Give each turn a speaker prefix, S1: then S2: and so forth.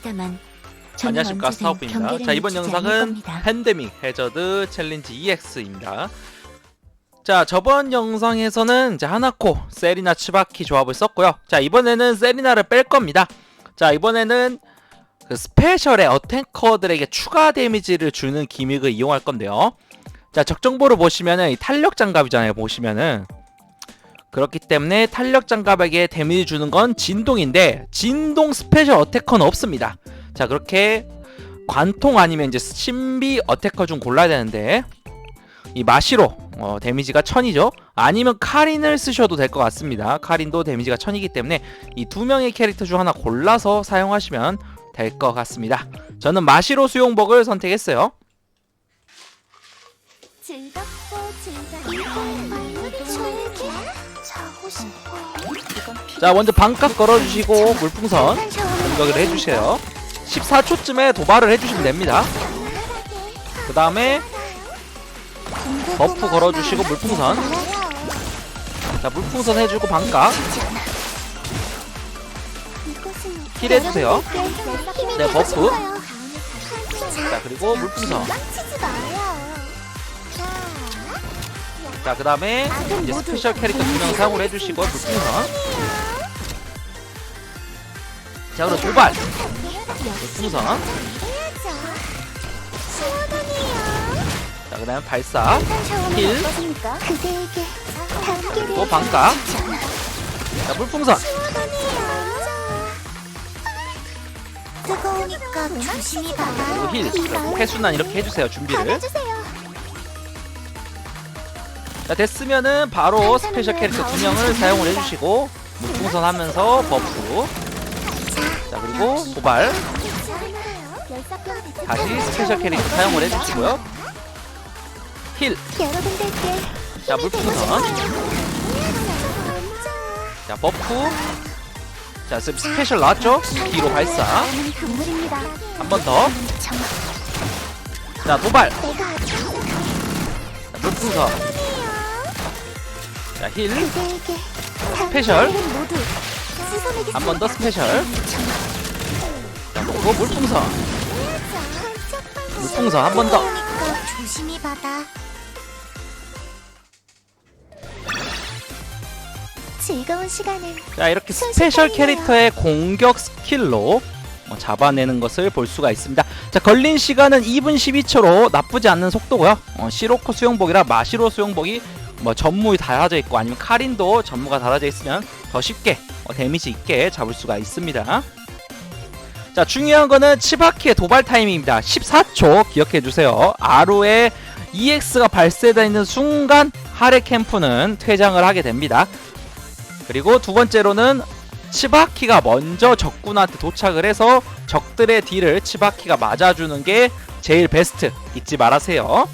S1: 죄송합니다만 저는
S2: 안녕하십니까.
S1: 경계를
S2: 자 이번 영상은. 팬데믹 해저드 챌린지 EX입니다. 자 저번 영상에서는 이제 하나코, 세리나, 츠바키 조합을 썼고요. 자 이번에는 세리나를 뺄 겁니다. 자 이번에는 그 스페셜의 어탱커들에게 추가 데미지를 주는 기믹을 이용할 건데요. 자 적정보를 보시면은 이 탄력 장갑이잖아요. 보시면은 그렇기 때문에 탄력 장갑에게 데미지 주는 건 진동인데 진동 스페셜 어태커는 없습니다. 자 그렇게 관통 아니면 이제 신비 어태커 중 골라야 되는데 이 마시로 어, 데미지가 1000이죠. 아니면 카린을 쓰셔도 될 것 같습니다. 카린도 데미지가 1000이기 때문에 이 두 명의 캐릭터 중 하나 골라서 사용하시면 될 것 같습니다. 저는 마시로 수용복을 선택했어요
S1: 즐겁고 즐겁고 자고 싶어.
S2: 자 먼저 반값 걸어주시고 물풍선 공격을 해주세요. 14초쯤에 도발을 해주시면 됩니다. 그 다음에 버프 걸어주시고 물풍선. 자 물풍선 해주고 반값. 힐 해주세요. 네 버프. 자 그리고 물풍선 자 그 다음에 이제 스페셜 캐릭터 두명 사용을 해주시고 물풍선 자 그럼 도발. 물풍선 자 그 다음에 발사. 힐. 그리고 반값 자 물풍선.
S1: 가라.
S2: 그리고 힐. 그리고 회순환 이렇게 해주세요 준비를 자 됐으면은 바로 스페셜 캐릭터 두 명을 사용을 해주시고 물풍선 하면서 버프. 자 그리고 도발. 다시 스페셜 캐릭터 사용을 해주시고요. 힐. 자 물풍선. 자 버프. 자 지금 스페셜 나왔죠? 뒤로 발사. 한 번 더. 자 도발. 자, 물풍선 자힐
S1: 그대에게
S2: 스페셜. 한 번 더 스페셜 자 그리고 물풍선 물풍선 한 번 더.
S1: 조심히 받아. 즐거운 시간을
S2: 자 이렇게 스페셜 캐릭터의 공격 스킬로 뭐 잡아내는 것을 볼 수가 있습니다. 자 걸린 시간은 2분 12초로 나쁘지 않는 속도고요. 어, 시로코 수용복이라 마시로 수용복이 뭐 전무에 달아져 있고 아니면 카린도 전무가 달아져 있으면 더 쉽게 어, 데미지 있게 잡을 수가 있습니다. 자 중요한 거는 치바키의 도발 타이밍입니다. 14초 기억해 주세요. 아루의 EX가 발세되는 순간 하레 캠프는 퇴장을 하게 됩니다. 그리고 두 번째로는 치바키가 먼저 적군한테 도착을 해서 적들의 딜을 치바키가 맞아주는 게 제일 베스트 잊지 말아세요.